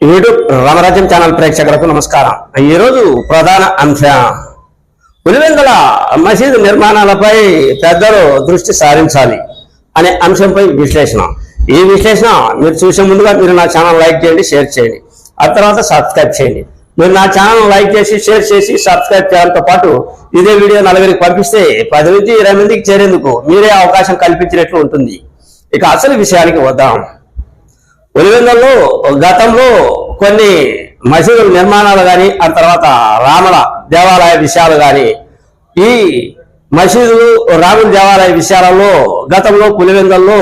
YouTube రామరాజ్యం channel ప్రేక్షకులకు నమస్కారం. ఈరోజు ప్రధాన అంశం పులివెందుల మసీదు నిర్మాణాలపై పెద్దలు దృష్టి సారించాలి అనే అంశంపై విశ్లేషణ. ఈ విశ్లేషణ మీరు చూసే ముందుగా మీరు నా ఛానల్ లైక్ చేయండి షేర్ చేయండి. ఆ తర్వాత సబ్స్క్రైబ్ చేయండి. మీరు నా ఛానల్ లైక్ చేసి షేర్ చేసి సబ్స్క్రైబ్ చేయడంతో పాటు ఇదే వీడియో నలుగురికి పంపిస్తే పది నుంచి ఇరవై మందికి చేరేందుకు మీరే అవకాశం కల్పించినట్లు ఉంటుంది. ఇక అసలు విషయానికి వద్దాం. ఉలివెందల్లో గతంలో కొన్ని మసీదుల నిర్మాణాలు కానీ ఆ తర్వాత రాముల దేవాలయ విషయాలు కానీ ఈ మసీదులు రాముల దేవాలయ విషయాలలో గతంలో పులివెందల్లో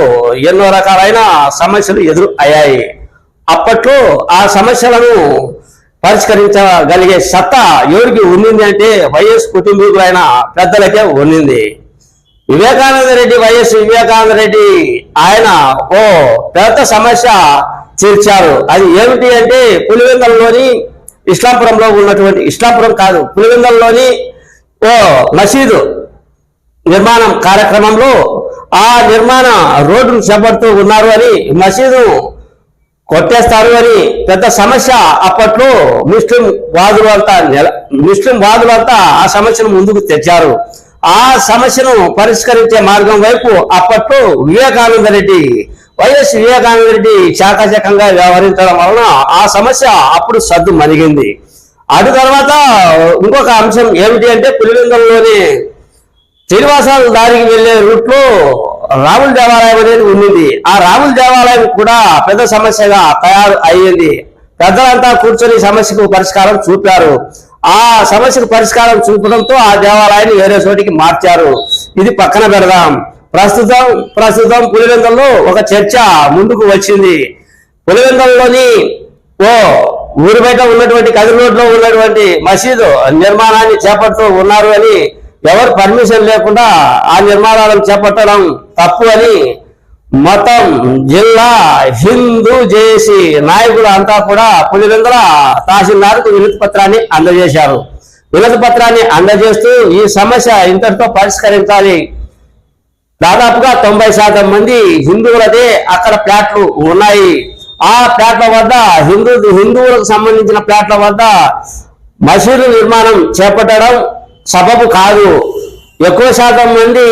ఎన్నో రకాలైన సమస్యలు ఎదురు అయ్యాయి. అప్పట్లో ఆ సమస్యలను పరిష్కరించగలిగే సత్తా ఎవరికి ఉండింది అంటే వైఎస్ కుటుంబీకులైన పెద్దలకే ఉండింది. వివేకానంద రెడ్డి వైఎస్ వివేకానంద రెడ్డి ఆయన ఓ పెద్ద సమస్య తీర్చారు. అది ఏమిటి అంటే పులివెందల్లోని ఇస్లాంపురంలో ఉన్నటువంటి ఇస్లాంపురం కాదు పులివెందల్లోని ఓ మసీదు నిర్మాణం కార్యక్రమంలో ఆ నిర్మాణ రోడ్డును చేపడుతూ ఉన్నారు అని మసీదు కొట్టేస్తారు అని పెద్ద సమస్య అప్పట్లో ముస్లిం వాదులంతా నెల ముస్లిం వాదులంతా ఆ సమస్యను ముందుకు తెచ్చారు. ఆ సమస్యను పరిష్కరించే మార్గం వైపు అప్పట్లో వివేకానంద రెడ్డి వైఎస్ వివేకానంద రెడ్డి చాకచకంగా వ్యవహరించడం వలన ఆ సమస్య అప్పుడు సద్దు మరిగింది అటు తర్వాత ఇంకొక అంశం ఏమిటి అంటే పులివెందులలోని శ్రీనివాసాల దారికి వెళ్ళే రూట్లో రాముల దేవాలయం అనేది ఉండింది ఆ రాముల దేవాలయం కూడా పెద్ద సమస్యగా తయారు అయ్యింది. పెద్దలంతా కూర్చొని సమస్యకు పరిష్కారం చూపారు. ఆ సమస్యకు పరిష్కారం చూపడంతో ఆ దేవాలయాన్ని వేరే చోటికి మార్చారు. ఇది పక్కన పెడదాం. ప్రస్తుతం ప్రస్తుతం పులివెందుల్లో ఒక చర్చ ముందుకు వచ్చింది. పులివెందుల్లోని ఓ ఊరి బయట ఉన్నటువంటి కదిరి రోడ్లో ఉన్నటువంటి మసీదు నిర్మాణాన్ని చేపడుతూ ఉన్నారు అని ఎవరు పర్మిషన్ లేకుండా ఆ నిర్మాణాలను చేపట్టడం తప్పు అని మతం జిల్లా హిందూ జేసి నాయకులు అంతా కూడా పులివెందుల తహసీల్దార్కు వినతి పత్రాన్ని అందజేశారు. వినతి పత్రాన్ని అందజేస్తూ ఈ సమస్య ఇంతటితో పరిష్కరించాలి. దాదాపుగా తొంభై శాతం మంది హిందువులదే అక్కడ ప్లాట్లు ఉన్నాయి. ఆ ప్లాట్ల వద్ద హిందూ హిందువులకు సంబంధించిన ప్లాట్ల వద్ద మసీదు నిర్మాణం చేపట్టడం సబబు కాదు. ఎక్కువ శాతం మంది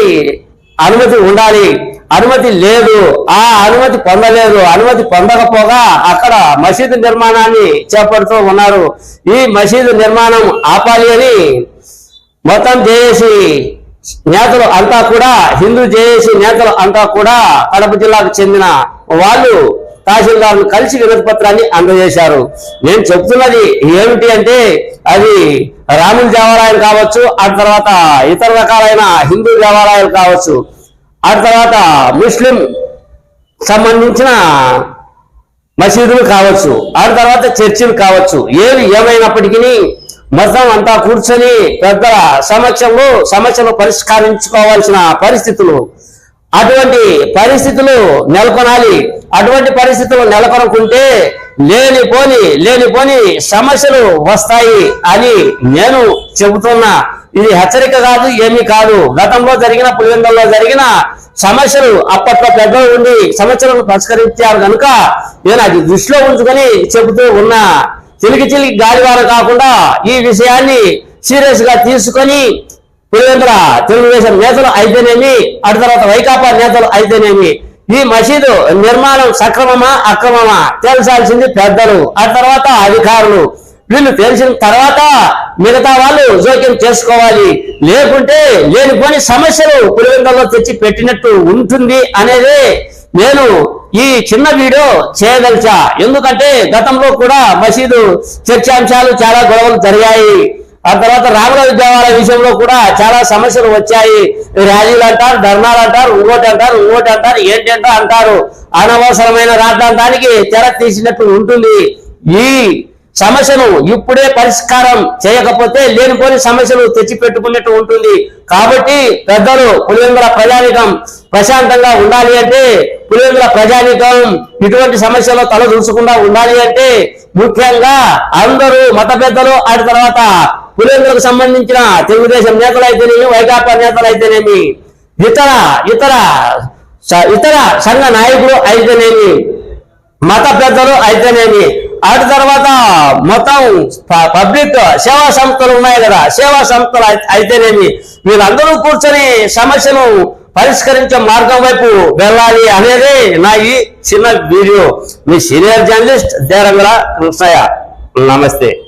అనుమతి ఉండాలి. అనుమతి లేదు. ఆ అనుమతి పొందలేదు. అనుమతి పొందకపోగా అక్కడ మసీదు నిర్మాణాన్ని చేపడుతూ ఉన్నారు. ఈ మసీదు నిర్మాణం ఆపాలి అని మొత్తం జేఏసి నేతలు అంతా కూడా హిందూ జేఏసి నేతలు అంతా కూడా కడప జిల్లాకు చెందిన వాళ్ళు తహసీల్దార్ను కలిసి వినతి పత్రాన్ని అందజేశారు. నేను చెప్తున్నది ఏమిటి అంటే అది రాముల దేవాలయం కావచ్చు ఆ తర్వాత ఇతర రకాలైన హిందూ దేవాలయాలు కావచ్చు. ఆ తర్వాత ముస్లిం సంబంధించిన మసీదులు కావచ్చు. ఆ తర్వాత చర్చిలు కావచ్చు. ఏవి ఏమైనప్పటికీ మొత్తం అంతా కూర్చొని పెద్ద సమక్షంలో సమస్యను పరిష్కరించుకోవాల్సిన పరిస్థితులు. అటువంటి పరిస్థితులు నెలకొనాలి. అటువంటి పరిస్థితులు నెలకొనకుంటే లేనిపోని లేనిపోని సమస్యలు వస్తాయి అని నేను చెబుతున్నా. ఇది హెచ్చరిక కాదు ఏమీ కాదు. గతంలో జరిగిన పులివెందుల్లో జరిగిన సమస్యలు అప్పట్లో పెద్దలు ఉండి సమస్యలను పరిష్కరించారు కనుక నేను అది దృష్టిలో ఉంచుకొని చెబుతూ ఉన్నా చిలికి చిలికి గాలివార కాకుండా ఈ విషయాన్ని సీరియస్గా తీసుకొని పులివెందుల తెలుగుదేశం నేతలు అయితేనేమి అటు తర్వాత వైకాపా నేతలు అయితేనేమి ఈ మసీదు నిర్మాణం సక్రమమా అక్రమమా? తేల్చాల్సింది పెద్దలు ఆ తర్వాత అధికారులు. వీళ్ళు తెలిసిన తర్వాత మిగతా వాళ్ళు జోక్యం చేసుకోవాలి. లేకుంటే లేనిపోని సమస్యలు పులివెందుల్లో తెచ్చి పెట్టినట్టు ఉంటుంది అనేది నేను ఈ చిన్న వీడియో చేయదలిచా. ఎందుకంటే గతంలో కూడా మసీదు చర్చాంశాలు చాలా గొడవలు జరిగాయి. ఆ తర్వాత రామరాజు దేవాలయ విషయంలో కూడా చాలా సమస్యలు వచ్చాయి. ర్యాలీలు అంటారు ధర్నాలు అంటారు ఇంకోటి అంటారు ఇంకోటి అంటారు ఏంటంటో అంటారు. అనవసరమైన రాద్ధాంతానికి తెర తీసినట్టు ఉంటుంది. ఈ సమస్యను ఇప్పుడే పరిష్కారం చేయకపోతే లేనిపోని సమస్యలు తెచ్చిపెట్టుకున్నట్టు ఉంటుంది. కాబట్టి పెద్దలు పులివెందుల ప్రజానికం ప్రశాంతంగా ఉండాలి అంటే పులివెందుల ప్రజానికం ఇటువంటి సమస్యలు తల చూసుకుండా ఉండాలి అంటే ముఖ్యంగా అందరూ మత పెద్దలు ఆ తర్వాత పులివెందులకు సంబంధించిన తెలుగుదేశం నేతలు అయితేనేమి వైకాపా నేతలు అయితేనేమి ఇతర ఇతర ఇతర సంఘ నాయకులు అయితేనేమి మత పెద్దలు అయితేనేమి అటు తర్వాత మొత్తం ప- పబ్లిక్ సేవా సంస్థలు ఉన్నాయి కదా. సేవా సంస్థలు అయితేనేమి? వీళ్ళందరూ కూర్చొని సమస్యను పరిష్కరించే మార్గం వైపు వెళ్ళాలి అనేది నా ఈ చిన్న వీడియో. మీ సీనియర్ జర్నలిస్ట్ దేరంగ కృష్ణయ్య. నమస్తే.